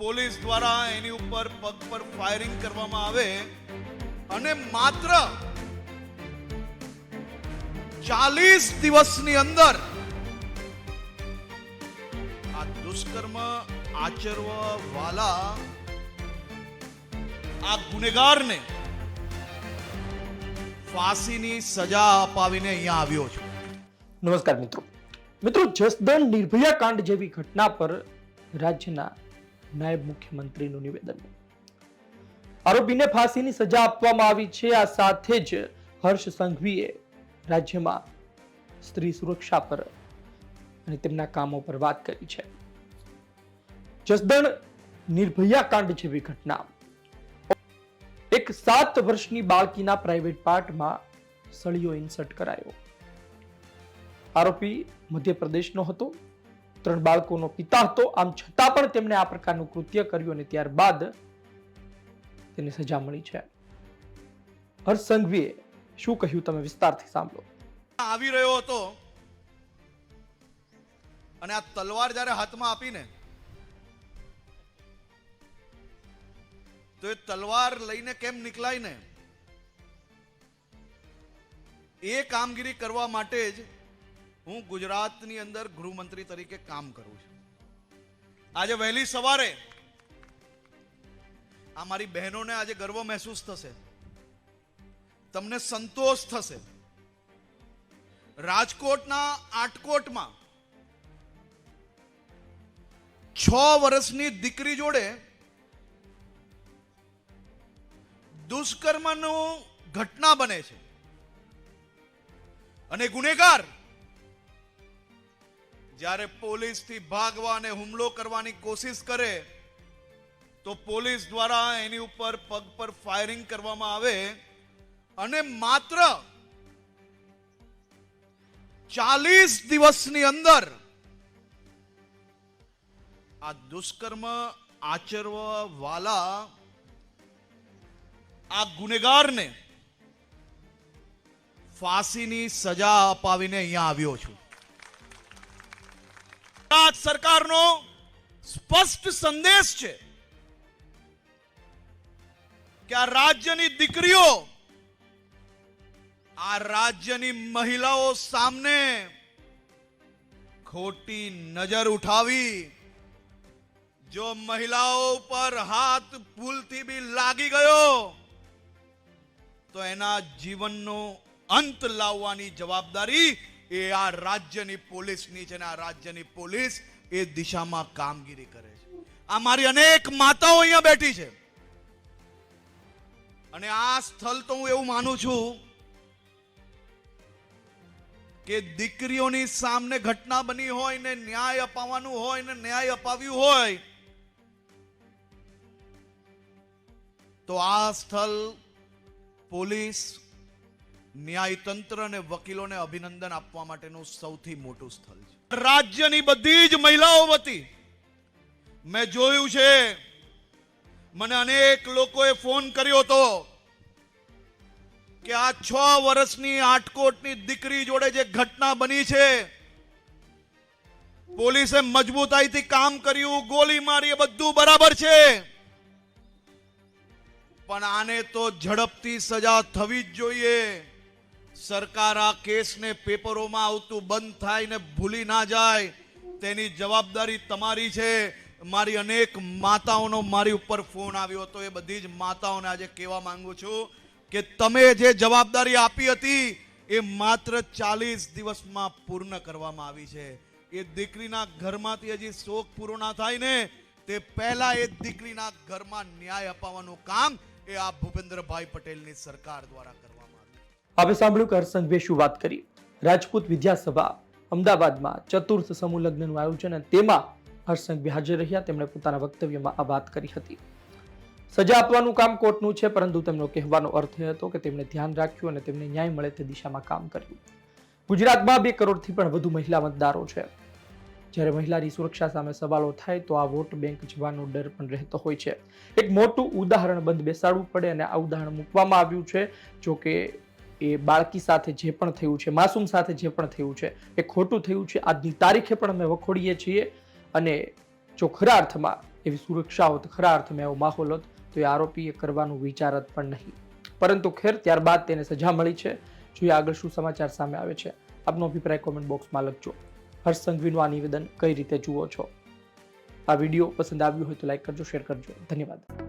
Police દ્વારા એની ઉપર પગ પર ફાયરિંગ કરવામાં આવે અને માત્ર ચાલીસ દિવસની અંદર આ દુષ્કર્મ આચરવા વાલા આ ગુનેગારને ફાંસીની સજા અપાવીને અહીંયા આવ્યો છું. નમસ્કાર મિત્રો. મિત્રો, જસદણ નિર્ભયા કાંડ જેવી ઘટના પર રાજ્યના નાયબ મુખ્યમંત્રીનું નિવેદન. આરોપીને ફાંસીની સજા આપવામાં આવી છે. આ સાથે જ હર્ષ સંઘવીએ રાજ્યમાં સ્ત્રી સુરક્ષા પર અને તેમના કામો પર વાત કરી છે. જસદણ નિર્ભયા કાંડ જેવી ઘટના. એક સાત વર્ષની બાળકીના પ્રાઇવેટ પાર્ટમાં સળિયો ઇન્સર્ટ કરાયો. આરોપી મધ્યપ્રદેશનો હતો. ત્રણ બાળકોનો પિતા હતો. આમ છતાં પણ તેમણે આ પ્રકારનું કૃત્ય કર્યું અને ત્યારબાદ તેને સજા મળી છે. હર્ષ સંઘવીએ શું કહ્યું તમે વિસ્તારથી સાંભળો. આવી રહ્યો હતો અને આ તલવાર જ્યારે હાથમાં આપીને તો એ તલવાર લઈને કેમ નીકળાય ને? એ કામગીરી કરવા માટે જ હું ગુજરાતની અંદર ગૃહમંત્રી તરીકે કામ કરું છું. આજે વહેલી સવારે આ મારી બહેનોને આજે ગર્વ મહેસૂસ થશે. તમને સંતોષ થશે. રાજકોટના આટકોટમાં છ વર્ષની દીકરી જોડે દુષ્કર્મનું ઘટના બને છે. અને ગુનેગાર જ્યારે પોલીસથી ભાગવા અને હુમલો કરવાની કોશિશ કરે, તો પોલીસ દ્વારા એની ઉપર પગ પર ફાયરિંગ કરવામાં આવે અને માત્ર ચાલીસ દિવસની અંદર આ દુષ્કર્મ આચરવા વાલા આ ગુનેગારને ફાંસીની સજા અપાવીને અહીંયા આવ્યો છું. ગુજરાત સરકારનો સ્પષ્ટ સંદેશ છે કે આ રાજ્યની દીકરીઓ, આ રાજ્યની મહિલાઓ સામે ખોટી નજર ઉઠાવી, જો મહિલાઓ પર હાથ ભૂલથી બી લાગી ગયો, તો એના જીવનનો અંત લાવવાની જવાબદારી એ આ રાજ્યની પોલીસની છે ને આ રાજ્યની પોલીસ એ દિશામાં કામગીરી કરે છે. આ મારી અનેક માતાઓ અહીંયા બેઠી છે. અને આ સ્થળ તો હું એવું માનું છું કે દીકરીઓની સામે ઘટના બની હોય ને ન્યાય અપાવવાનું હોય ને ન્યાય અપાવ્યું હોય, તો આ સ્થળ પોલીસ ન્યાયતંત્ર અને વકીલોને અભિનંદન આપવા માટેનું સૌથી મોટું સ્થળ છે. રાજ્યની બધી જ મહિલાઓ વતી મેં જોયું છે, મને અનેક લોકોએ ફોન કર્યો હતો કે આ છ વર્ષની આટકોટની દીકરી જોડે જે ઘટના બની છે, પોલીસે મજબૂતાઈથી કામ કર્યું, ગોલી મારી બધું બરાબર છે. પણ આને તો ઝડપથી સજા થવી જ જોઈએ. સરકાર આ કેસને પેપરોમાં આવતું બંધ થાય ને ભૂલી ના જાય, તેની જવાબદારી તમારી છે. મારી અનેક માતાઓનો મારી ઉપર ફોન આવ્યો હતો, એ બધી જ માતાઓને આજે કહેવા માંગુ છું કે તમે જે જવાબદારી આપી હતી, એ માત્ર ચાલીસ દિવસમાં પૂર્ણ કરવામાં આવી છે. એ દીકરીના ઘરમાંથી હજી શોક પૂરો ના થાય ને, તે પહેલા એ દીકરીના ઘરમાં ન્યાય અપાવવાનું કામ એ આ ભૂપેન્દ્રભાઈ પટેલની સરકાર દ્વારા કરવા હવે સાંભળ્યું કે હર્ષ શું વાત કરી? રાજપૂત વિદ્યાસભા અમદાવાદમાં ચતુર્થ સમૂહ લગ્નનું આયોજન અને તેમાં હર્ષ સંઘવી હાજર રહ્યા. તેમણે પોતાના વક્તવ્યમાં આ વાત કરી હતી. સજા આપવાનું કામ કોર્ટનું છે, પરંતુ તેમનો કહેવાનો અર્થ એ હતો કે તેમણે ધ્યાન રાખ્યું અને તેમને ન્યાય મળે તે દિશામાં કામ કર્યું. ગુજરાતમાં બે કરોડથી પણ વધુ મહિલા મતદારો છે. જ્યારે મહિલાની સુરક્ષા સામે સવાલો થાય તો આ વોટ બેંક જવાનો ડર પણ રહેતો હોય છે. એક મોટું ઉદાહરણ બંધ બેસાડવું પડે અને આ ઉદાહરણ મૂકવામાં આવ્યું છે જો કે એ બાળકી સાથે જે પણ થયું છે, માસૂમ સાથે જે પણ થયું છે, એ ખોટું થયું છે, આજની તારીખે પણ અમે વખોડીએ છીએ અને જો ખરા અર્થમાં એવી સુરક્ષા હોત, ખરા અર્થમાં એવો માહોલ હોત, તો એ આરોપીએ કરવાનું વિચારત પણ નહીં. પરંતુ ખેર, ત્યારબાદ તેને સજા મળી છે. જોઈએ આગળ શું સમાચાર સામે આવે છે. આપનો અભિપ્રાય કોમેન્ટ બોક્સમાં લખજો. હર્ષ સંઘવીનું આ નિવેદન કઈ રીતે જુઓ છો? આ વીડિયો પસંદ આવ્યું હોય તો લાઈક કરજો શેર કરજો. ધન્યવાદ.